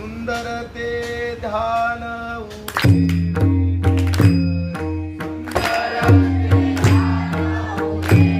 सुंदर ते ध्यान सुंदर ते